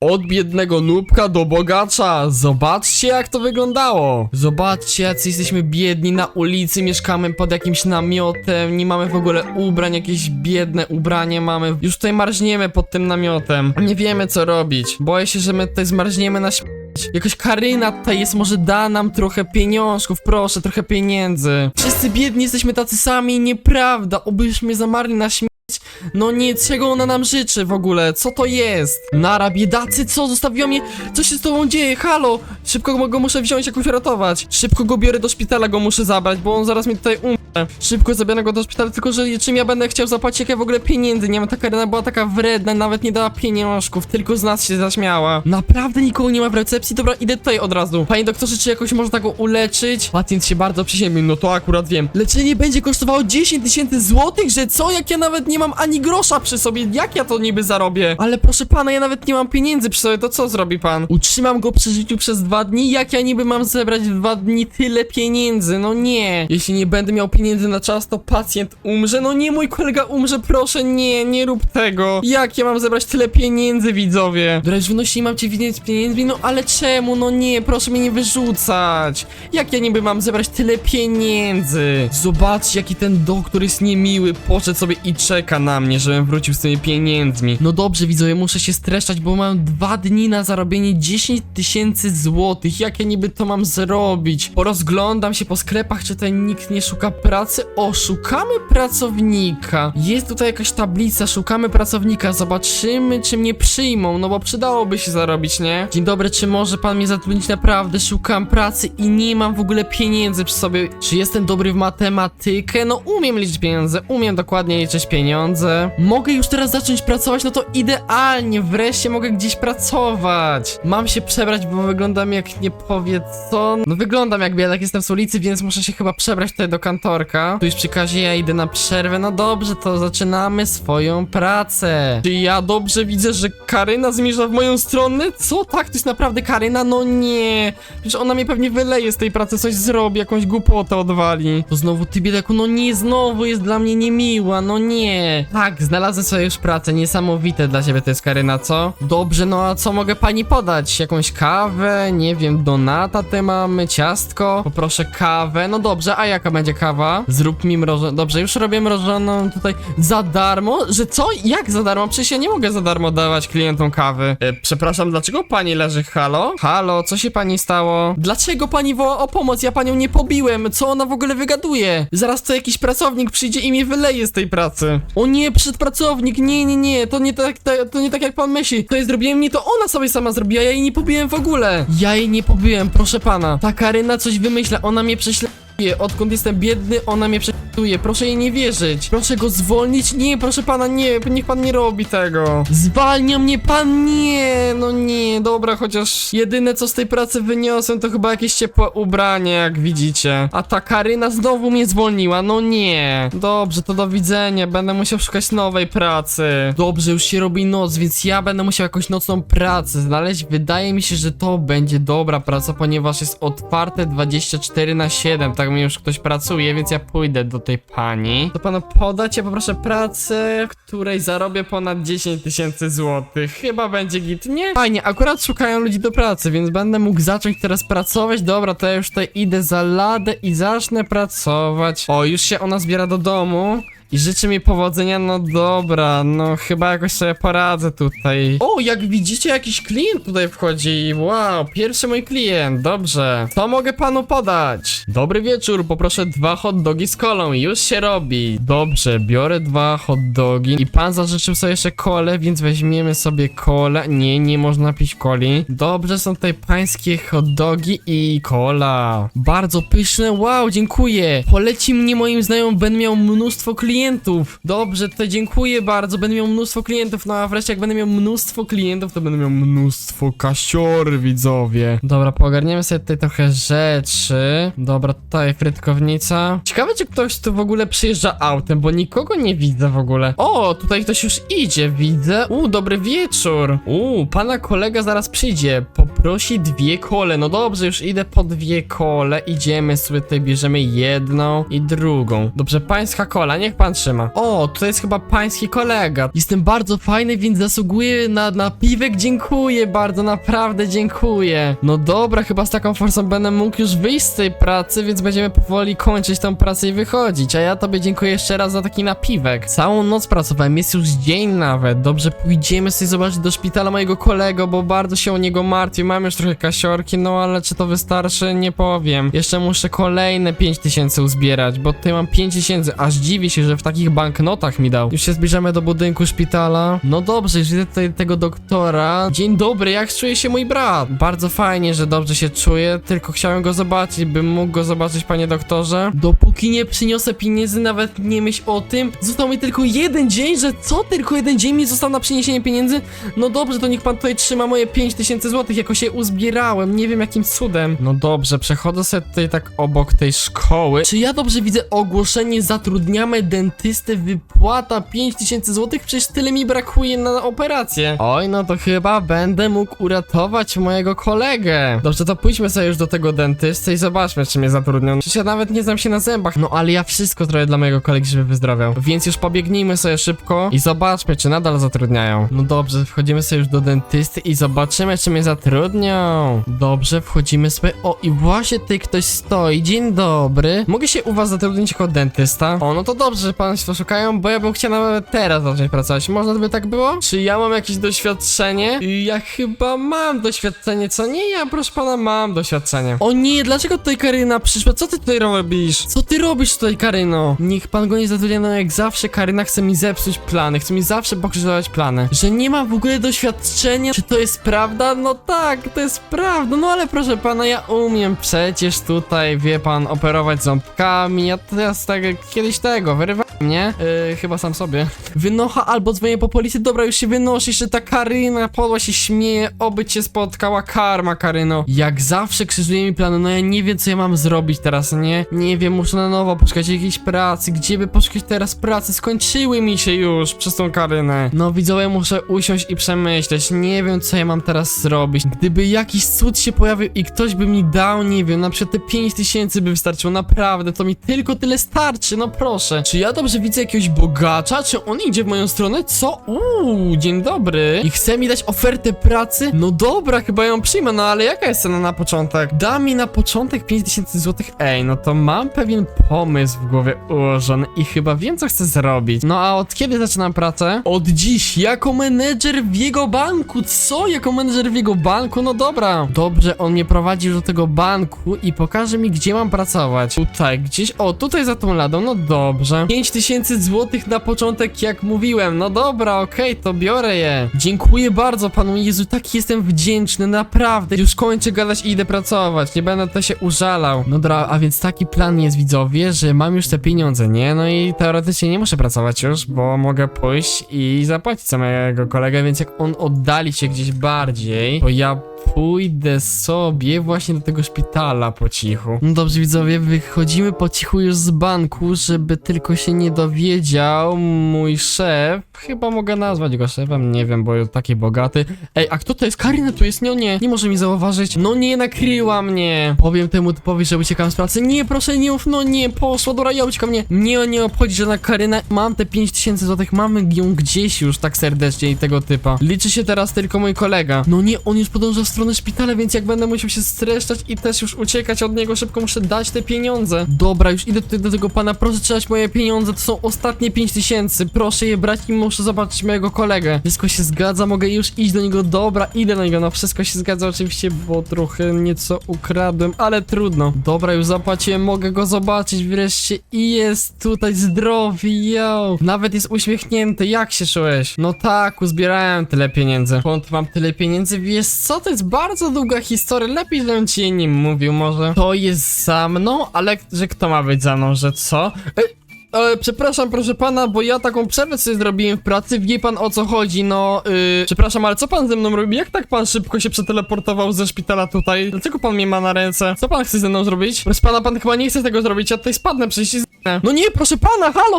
Od biednego nubka do bogacza. Zobaczcie jak to wyglądało. Zobaczcie jacy jesteśmy biedni na ulicy, mieszkamy pod jakimś namiotem, nie mamy w ogóle ubrań, jakieś biedne ubranie mamy. Już tutaj marzniemy pod tym namiotem. Nie wiemy co robić. Boję się, że my tutaj zmarzniemy na. Jakaś Karyna tutaj jest, może da nam trochę pieniążków, proszę, trochę pieniędzy. Wszyscy biedni jesteśmy tacy sami, nieprawda, obyśmy zamarli na śmierć. No nie, czego ona nam życzy w ogóle? Co to jest? Nara, biedacy, co? Zostawiła mnie? Co się z tobą dzieje? Halo! Szybko go, go muszę wziąć, jakoś ratować. Szybko go biorę do szpitala, go muszę zabrać, bo on zaraz mi tutaj umrze. Szybko zabieram go do szpitala, tylko że czym ja będę chciał zapłacić, jak ja w ogóle pieniędzy nie mam. Ta Karyna była taka wredna, nawet nie dała pieniążków, tylko z nas się zaśmiała. Naprawdę nikogo nie ma w recepcji? Dobra, idę tutaj od razu. Panie doktorze, czy jakoś można go uleczyć? Pacjent się bardzo przyziemił, no to akurat wiem. Leczenie będzie kosztowało 10 tysięcy złotych, że co? Jak ja nawet nie mam ani grosza przy sobie, jak ja to niby zarobię? Ale proszę pana, ja nawet nie mam pieniędzy przy sobie, to co zrobi pan? Utrzymam go przy życiu przez dwa dni? Jak ja niby mam zebrać w dwa dni tyle pieniędzy? No nie. Jeśli nie będę miał pieniędzy na czas, to pacjent umrze. No nie, mój kolega umrze, proszę, nie, nie rób tego. Jak ja mam zebrać tyle pieniędzy, widzowie? Dreszcz wynosi, mam cię widzieć pieniędzmi, no ale czemu? No nie, proszę mnie nie wyrzucać. Jak ja niby mam zebrać tyle pieniędzy? Zobaczcie, jaki ten doktor jest niemiły. Poszedł sobie i czeka na mnie, żebym wrócił z tymi pieniędzmi. No dobrze, widzowie, muszę się streszczać, bo mam dwa dni na zarobienie 10 tysięcy złotych. Jak ja niby to mam zrobić? Porozglądam się po sklepach, czy tutaj nikt nie szuka pracy. O, szukamy pracownika. Jest tutaj jakaś tablica, szukamy pracownika. Zobaczymy, czy mnie przyjmą, no bo przydałoby się zarobić, nie? Dzień dobry, czy może pan mnie zatrudnić? Naprawdę szukam pracy i nie mam w ogóle pieniędzy przy sobie. Czy jestem dobry w matematykę? No umiem liczyć pieniądze, umiem dokładnie liczyć pieniądze. Mogę już teraz zacząć pracować? No to idealnie, wreszcie mogę gdzieś pracować. Mam się przebrać, bo wyglądam jak nie powie co. No wyglądam jak biedak, jestem z ulicy, więc muszę się chyba przebrać tutaj do Tu już przy kazie ja idę na przerwę. No dobrze, to zaczynamy swoją pracę. Czy ja dobrze widzę, że Karyna zmierza w moją stronę? Co? Tak, to jest naprawdę Karyna? No nie. Przecież ona mnie pewnie wyleje z tej pracy, coś zrobi, jakąś głupotę odwali. To znowu ty biedaku, no nie, znowu jest dla mnie niemiła, no nie. Tak, znalazłem sobie już pracę, niesamowite dla ciebie to jest Karyna, co? Dobrze, no a co mogę pani podać? Jakąś kawę? Nie wiem, donata te mamy, ciastko? Poproszę kawę, no dobrze, a jaka będzie kawa? Zrób mi mrożoną, dobrze, już robię mrożoną tutaj za darmo? Że co? Jak za darmo? Przecież ja nie mogę za darmo dawać klientom kawy. E, przepraszam, dlaczego pani leży? Halo? Halo, co się pani stało? Dlaczego pani woła o pomoc? Ja panią nie pobiłem. Co ona w ogóle wygaduje? Zaraz to jakiś pracownik przyjdzie i mnie wyleje z tej pracy. O nie, przedpracownik, nie, nie, nie, to nie tak, to, to nie tak jak pan myśli. To ja zrobiłem nie, to ona sobie sama zrobiła, ja jej nie pobiłem w ogóle. Ja jej nie pobiłem, proszę pana. Ta Karyna coś wymyśla, ona mnie prześle... Odkąd jestem biedny, ona mnie prześladuje. Proszę jej nie wierzyć. Proszę go zwolnić. Nie, proszę pana, nie, niech pan nie robi tego. Zwalnia mnie pan, nie, no nie, dobra, chociaż jedyne co z tej pracy wyniosłem to chyba jakieś ciepłe ubranie, jak widzicie. A ta Karyna znowu mnie zwolniła, no nie. Dobrze, to do widzenia, będę musiał szukać nowej pracy. Dobrze, już się robi noc, więc ja będę musiał jakąś nocną pracę znaleźć. Wydaje mi się, że to będzie dobra praca, ponieważ jest otwarte 24 na 7, tak mi już ktoś pracuje, więc ja pójdę do tej pani. To panu podać, ja poproszę pracę, w której zarobię ponad 10 tysięcy złotych. Chyba będzie git, nie? Fajnie, akurat szukają ludzi do pracy, więc będę mógł zacząć teraz pracować. Dobra, to ja już tutaj idę za ladę i zacznę pracować. O, już się ona zbiera do domu. I życzy mi powodzenia, no dobra, no chyba jakoś sobie poradzę tutaj. O, jak widzicie, jakiś klient tutaj wchodzi. Wow, pierwszy mój klient, dobrze. Co mogę panu podać? Dobry wieczór, poproszę dwa hot dogi z kolą. Już się robi. Dobrze, biorę dwa hot dogi. I pan zażyczył sobie jeszcze kolę, więc weźmiemy sobie kolę. Nie, nie można pić coli. Dobrze, są tutaj pańskie hot dogi i kola. Bardzo pyszne, wow, dziękuję. Poleci mnie moim znajomym, będę miał mnóstwo klientów. Dobrze, to dziękuję bardzo, będę miał mnóstwo klientów. No a wreszcie jak będę miał mnóstwo klientów, to będę miał mnóstwo kasiory, widzowie. Dobra, pogarniemy sobie tutaj trochę rzeczy. Dobra, tutaj frytkownica. Ciekawe, czy ktoś tu w ogóle przyjeżdża autem, bo nikogo nie widzę w ogóle. O, tutaj ktoś już idzie, widzę. U, dobry wieczór. U, pana kolega zaraz przyjdzie. Poprosi dwie kole. No dobrze, już idę po dwie kole. Idziemy sobie tutaj, bierzemy jedną i drugą. Dobrze, pańska kola, niech pan pan trzyma. O, to jest chyba pański kolega. Jestem bardzo fajny, więc zasługuję na napiwek. Dziękuję bardzo, naprawdę dziękuję. No dobra, chyba z taką forsą będę mógł już wyjść z tej pracy, więc będziemy powoli kończyć tą pracę i wychodzić. A ja tobie dziękuję jeszcze raz za taki napiwek. Całą noc pracowałem, jest już dzień nawet. Dobrze, pójdziemy sobie zobaczyć do szpitala mojego kolego, bo bardzo się o niego martwię. Mam już trochę kasiorki, no ale czy to wystarczy? Nie powiem. Jeszcze muszę kolejne 5000 uzbierać, bo tutaj mam 5000. Aż dziwię się, że w takich banknotach mi dał. Już się zbliżamy do budynku szpitala. No dobrze, już widzę tutaj tego doktora. Dzień dobry, jak czuje się mój brat? Bardzo fajnie, że dobrze się czuje, tylko chciałem go zobaczyć, bym mógł go zobaczyć, panie doktorze. Dopóki nie przyniosę pieniędzy, nawet nie myśl o tym. Został mi tylko jeden dzień, że co? Tylko jeden dzień mi został na przyniesienie pieniędzy? No dobrze, to niech pan tutaj trzyma moje 5000 złotych, jako się uzbierałem, nie wiem jakim cudem. No dobrze, przechodzę sobie tutaj tak obok tej szkoły. Czy ja dobrze widzę ogłoszenie zatrudniamy dentystę, wypłata 5000 złotych? Przecież tyle mi brakuje na operację. Oj, no to chyba będę mógł uratować mojego kolegę. Dobrze, to pójdźmy sobie już do tego dentysty i zobaczmy, czy mnie zatrudnią. Przecież ja nawet nie znam się na zębach, no ale ja wszystko zrobię dla mojego kolegi, żeby wyzdrowiał. Więc już pobiegnijmy sobie szybko i zobaczmy, czy nadal zatrudniają. No dobrze, wchodzimy sobie już do dentysty i zobaczymy, czy mnie zatrudnią. Dobrze, wchodzimy sobie. O, i właśnie tutaj ktoś stoi. Dzień dobry. Mogę się u was zatrudnić jako dentysta? O, no to dobrze, państwo szukają, bo ja bym chciał nawet teraz zacząć pracować. Można by tak było? Czy ja mam jakieś doświadczenie? Ja chyba mam doświadczenie, co nie? Ja, proszę pana, mam doświadczenie. O nie, dlaczego tutaj Karyna przyszła? Co ty tutaj robisz? Co ty robisz tutaj, Karyno? Niech pan go nie zatrudnia, no jak zawsze Karyna chce mi zepsuć plany, chce mi zawsze pokrzyżować plany. Że nie ma w ogóle doświadczenia? Czy to jest prawda? No tak, to jest prawda, no ale proszę pana, ja umiem przecież tutaj, wie pan, operować ząbkami, ja teraz tak kiedyś tego, wyrywałem, nie? Yy, chyba sam sobie. Wynocha albo dzwonię po policję, dobra, już się wynosi, jeszcze ta Karyna podła się śmieje, oby cię spotkała karma, Karyno. Jak zawsze krzyżuje mi plany, no ja nie wiem, co ja mam zrobić teraz, nie? Nie wiem, muszę na nowo poszukać jakiejś pracy, gdzie by poszukać teraz pracy, skończyły mi się już przez tą Karynę. No widzowie, muszę usiąść i przemyśleć, nie wiem, co ja mam teraz zrobić. Gdyby jakiś cud się pojawił i ktoś by mi dał, nie wiem, na przykład te 5000 by wystarczyło, naprawdę, to mi tylko tyle starczy, no proszę. Czy ja dobrze widzę jakiegoś bogacza? Czy on idzie w moją stronę? Co? Uuu, dzień dobry. I chce mi dać ofertę pracy? No dobra, chyba ją przyjmę, no ale jaka jest cena na początek? Da mi na początek 5000 złotych. Ej, no to mam pewien pomysł w głowie ułożony i chyba wiem, co chcę zrobić. No a od kiedy zaczynam pracę? Od dziś, jako menedżer w jego banku. Co? Jako menedżer w jego banku? No dobra. Dobrze, on mnie prowadzi do tego banku i pokaże mi, gdzie mam pracować. Tutaj, gdzieś, o, tutaj za tą ladą, no dobrze. 5000 złotych na początek, jak mówiłem. No dobra, okej, to biorę je. Dziękuję bardzo panu Jezu, taki jestem wdzięczny, naprawdę. Już kończę gadać i idę pracować, nie będę to się użalał. No dobra, a więc taki plan jest, widzowie, że mam już te pieniądze, nie? No i teoretycznie nie muszę pracować już, bo mogę pójść i zapłacić za mojego kolegę, więc jak on oddali się gdzieś bardziej, to ja pójdę sobie właśnie do tego szpitala po cichu. No dobrze, widzowie, wychodzimy po cichu już z banku, żeby tylko się nie dowiedział mój szef. Chyba mogę nazwać go szefem, nie wiem, bo taki bogaty. Ej, a kto to jest? Karina tu jest? No nie, nie może mi zauważyć. No nie, nakryła mnie. Powiem temu typowi, że uciekam z pracy. Nie, proszę, nie mów, no nie, poszła do rajowczka mnie. Nie, nie obchodzi żadna Karyna. Mam te 5000 złotych, mamy ją gdzieś już tak serdecznie i tego typa. Liczy się teraz tylko mój kolega. No nie, on już podąża w stronę szpitala, więc jak będę musiał się streszczać i też już uciekać od niego, szybko muszę dać te pieniądze. Dobra, już idę tutaj do tego pana, proszę trzymać moje pieniądze, to są ostatnie 5000, proszę je brać i muszę zobaczyć mojego kolegę. Wszystko się zgadza, mogę już iść do niego, dobra, idę do niego, no wszystko się zgadza oczywiście, bo trochę nieco ukradłem, ale trudno. Dobra, już zapłaciłem, mogę go zobaczyć wreszcie i jest tutaj zdrowy, yo. Nawet jest uśmiechnięty, jak się czułeś? No tak, uzbierałem tyle pieniędzy. Skąd mam tyle pieniędzy? Wiesz co, to jest bardzo długa historia, lepiej żebym ci jej nie mówił może. To jest za mną, ale że kto ma być za mną, że co? E, przepraszam, proszę pana, bo ja taką przerwę sobie zrobiłem w pracy, wie pan o co chodzi, no, yy, przepraszam, ale co pan ze mną robi? Jak tak pan szybko się przeteleportował ze szpitala tutaj? Dlaczego pan mnie ma na ręce? Co pan chce ze mną zrobić? Proszę pana, pan chyba nie chce tego zrobić, ja tutaj spadnę przecież i z***nę. No nie, proszę pana, halo!